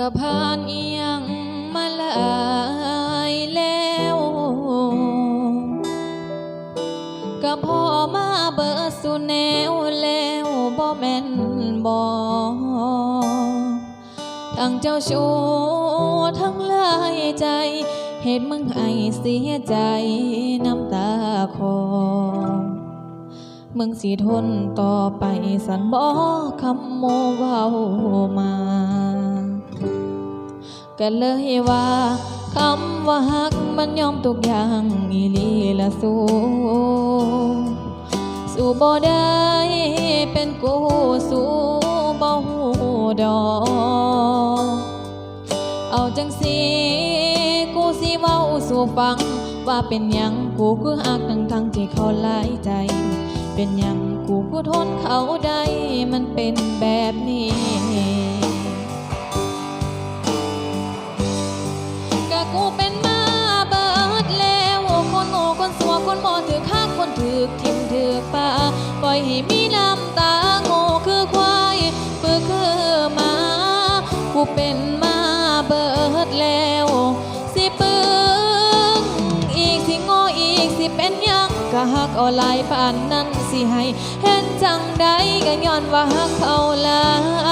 ก็ผ่านเอียงมาลายแล้วก็พอมาเบิดสุแนวแล้วบ่แม่นบ่ทั้งเจ้าชู้ทั้งหลายใจเหตุมึงให้เสียใจน้ำตาคอมึงสิทนต่อไปสันบอกคำโมเว้ามา ก็เลยว่าคำว่าฮักมันยอมทุกอย่างอีลีละสู้สู้บ่ได้เป็นกูสู้บ่หูดอกเอาจังสิกูสิเว้าสู่ฟัง ว่าเป็นหยังกูคือฮักทั้งทั้งที่เขาหลายใจ เป็นหยังกูคือทนเขาได้มันเป็นแบบนี้ กูเป็นมาเบิดแล้วคนโง่คนสัวคนบ่ถือข้างคนถือทิมถือป่าปล่อยให้มีน้ำตาโง่คือควายฝึกคือมากูเป็นมาเบิดแล้วสิปึงอีกสิโง่อีกสิเป็นยังก็หักเอาหลายปานนั้นสิให้เห็นจังใดก็ย้อนว่าหักเขาลาย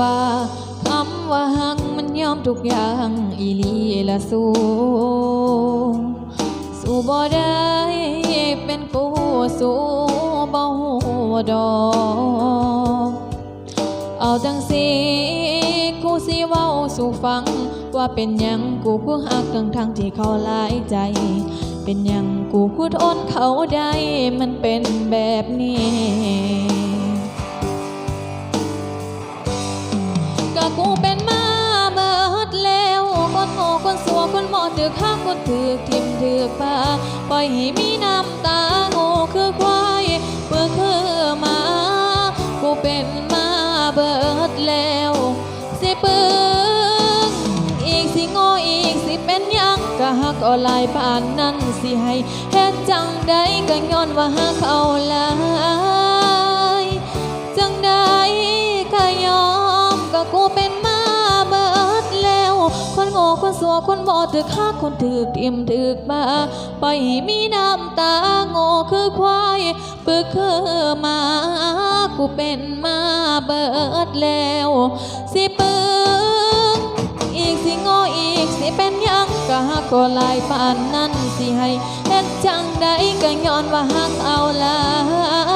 ว่าคำว่าหักมันยอมทุกอย่างอีลีละสูสู้บ่ได้เป็นกูสู้บ่หูดอกเอาจังสิกูสิเว้าสู่ฟัง ว่าเป็นยังกูคือหักทั้งทั้งที่เขาหลายใจ เป็นยังกูคือทนเขาได้มันเป็นแบบนี้ ก็กูเป็นมาเบิดแล้วคนโง่คนสัวคนหมอถือข้างคนถือทิมถือป่าปล่อยให้มีน้ำตาโง่คือควายเพื่อคือมากูเป็นมาเบิดแล้วสิปึงอีกสิโง่อีกสิเป็นยังก็หักเอาหลายปานนั้นสิให้เฮ็ดจังใดก็ย้อนว่าหักเอาลาย คนบ่ถือข้าคนถือทิมถือมา ไปมีน้ำตาโง่คือควายปึกคือมา กูเป็นมาเบิดแล้ว สิปึงอีกสิโง่อีกสิเป็นยังก็หักก็ลายปานนั้นสิให้เฮ็ดจังใดก็ย้อนว่าหักเอาลาย